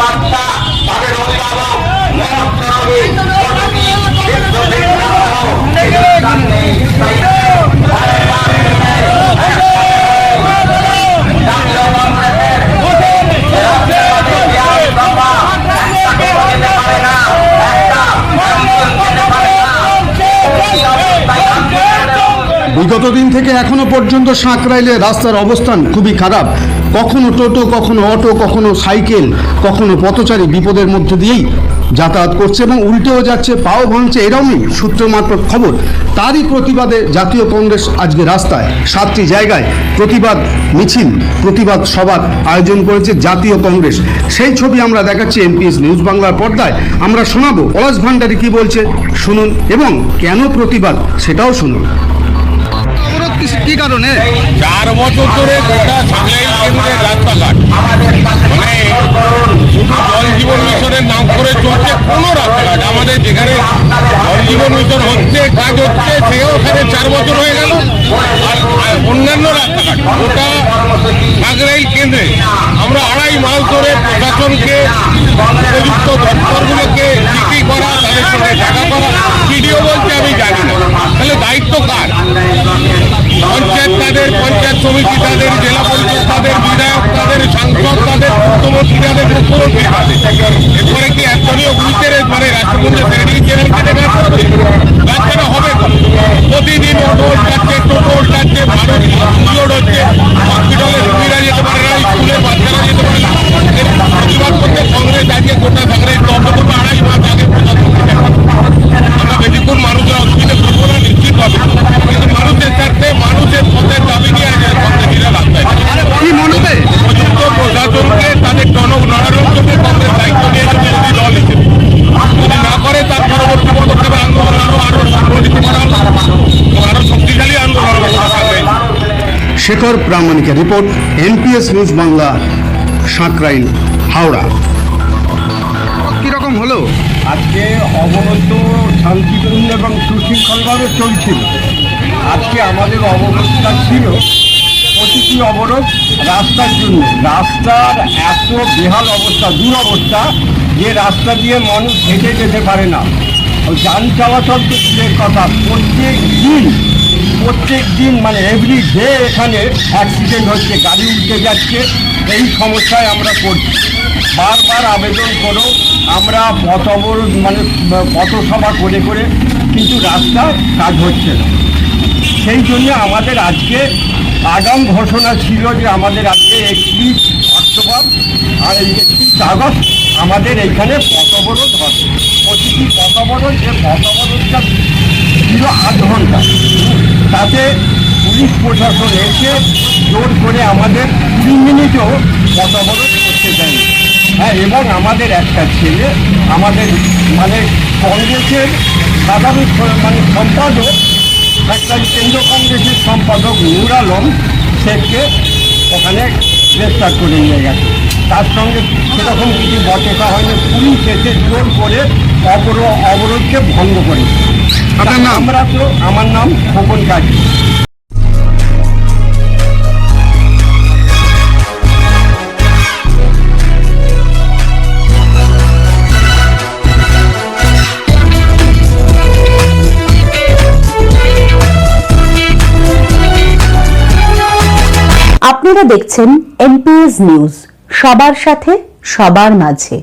বাচ্চা তাদের অভিভাবক বিগত দিন থেকে এখনও পর্যন্ত সাঁকরাইলে রাস্তার অবস্থান খুবই খারাপ। কখনো টোটো, কখনো অটো, কখনো সাইকেল, কখনো পথচারী বিপদের মধ্যে দিয়েই যাতায়াত করছে এবং উল্টেও যাচ্ছে, পাও ভাঙছে, এরমই সূত্র মারফত খবর। তারই প্রতিবাদে জাতীয় কংগ্রেস আজকে রাস্তায় সাতটি জায়গায় প্রতিবাদ মিছিল, প্রতিবাদ সভার আয়োজন করেছে জাতীয় কংগ্রেস। সেই ছবি আমরা দেখাচ্ছি এমপিএস নিউজ বাংলার পর্দায়। আমরা শোনাবো, পলাশ ভান্ডারী কি বলছে, শুনুন এবং কেন প্রতিবাদ, সেটাও শুনুন। কি কারণে? চার বছর ধরে গোটা সাংলাইল কেন্দ্রের রাস্তাঘাট। মানে শুধু জল জীবন মিশনের নাম করে চলছে কোনো রাস্তাঘাট। আমাদের যেখানে জল জীবন মিশন হচ্ছে, কাজ হচ্ছে, সেও ওখানে চার বছর হয়ে গেল। আর অন্যান্য রাস্তাঘাট, গোটা সাংলাইল কেন্দ্রে আমরা আড়াই মাস ধরে প্রশাসনকে, উপযুক্ত দপ্তরগুলোকে করা, তাদের সঙ্গে দেখা করা ভিডিও বলতে আমি জানি না। তাহলে দায়িত্ব কার পঞ্চায়েত তাদের পঞ্চায়েত সমিতি তাদের জেলা পরিষদ, তাদের বিধায়ক, তাদের সাংসদ, তাদের মুখ্যমন্ত্রী তাদের মুখ্যমন্ত্রী এরপরে কি স্থানীয় বুথের এরপরে রাষ্ট্রপতি সেক্রেটারি জেনারেলকে দেখা করবে কেন হবে তো? প্রতিদিন অটো যাচ্ছে টোটো যাচ্ছে মানুষ সুযোগ হচ্ছে হসপিটালে রোগীরা যেতে পারে না স্কুলে বাচ্চারা যেতে পারে না এর প্রতিবাদ করতে কংগ্রেস আজকে গোটা কংগ্রেস দপ্তর আড়াই মাস আগে প্রশাসনকে দেখা আমরা বেশিক্ষণ মানুষের অসুবিধা করব না নিশ্চিত হবে কিন্তু মানুষের স্বার্থে মানুষের পথের দাবি নিয়ে আজ কংগ্রেসীরা রাস্তায় কি মনে হয় উপযুক্ত প্রশাসনকে তাদের টনক নড়ানোর জন্য কংগ্রেস দায়িত্ব নিয়েছে বিরোধী দল হিসেবে যদি না করে তার পরবর্তী পদক্ষেপে আন্দোলন আরও আরও সংগঠিত করা হবে এবং আরও শক্তিশালী আন্দোলন হবে সামনে Shekhar প্রামাণিকের report NPS news Bangla Sankrail Howrah. কীরকম হলো? আজকে অবরোধ শান্তিপূর্ণ এবং সুশৃঙ্খলভাবে চলছিল। আজকে আমাদের অবরোধটা ছিল প্রতিটি অবরোধ রাস্তার জন্য। রাস্তার এত বেহাল অবস্থা দুরবস্থা যে রাস্তা দিয়ে মানুষ হেঁটে যেতে পারে না। ওই যান চলাচল তো কথা। প্রত্যেক দিন প্রত্যেক দিন মানে এভরি ডে এখানে অ্যাক্সিডেন্ট হচ্ছে, গাড়ি উঠতে যাচ্ছে, এই সমস্যায় আমরা পড়ছি। বারবার আবেদন করো, আমরা পথ অবরোধ মানে পথসভা করে করে কিন্তু রাস্তা কাজ হচ্ছে না। সেই জন্য আমাদের আজকে আগাম ঘোষণা ছিল যে আমাদের আজকে একত্রিশ অক্টোবর আর এই একত্রিশ আগস্ট আমাদের এইখানে পথ অবরোধ হবে। প্রতিটি পথ অবরোধ, যে পথ অবরোধটা ছিল আধ ঘণ্টা। তাতে পুলিশ প্রশাসন এসে জোর করে আমাদের কুড়ি মিনিটও অবরোধ করতে দেয়নি। হ্যাঁ এবং আমাদের একটা ছেলে, আমাদের মানে কংগ্রেসের সাধারণ মানে সম্পাদক একটা কেন্দ্র কংগ্রেসের সম্পাদক নূর আলম শেখকে ওখানে গ্রেফতার করে নিয়ে গেছে। তার সঙ্গে সেরকম কিছু বচসা হয়নি। পুলিশ এসে জোর করে অবরো অবরোধকে ভঙ্গ করে আপনার নাম? আমার নাম খোকন কাজী আপনারা দেখছেন এনপিএস নিউজ সবার সাথে সবার মাঝে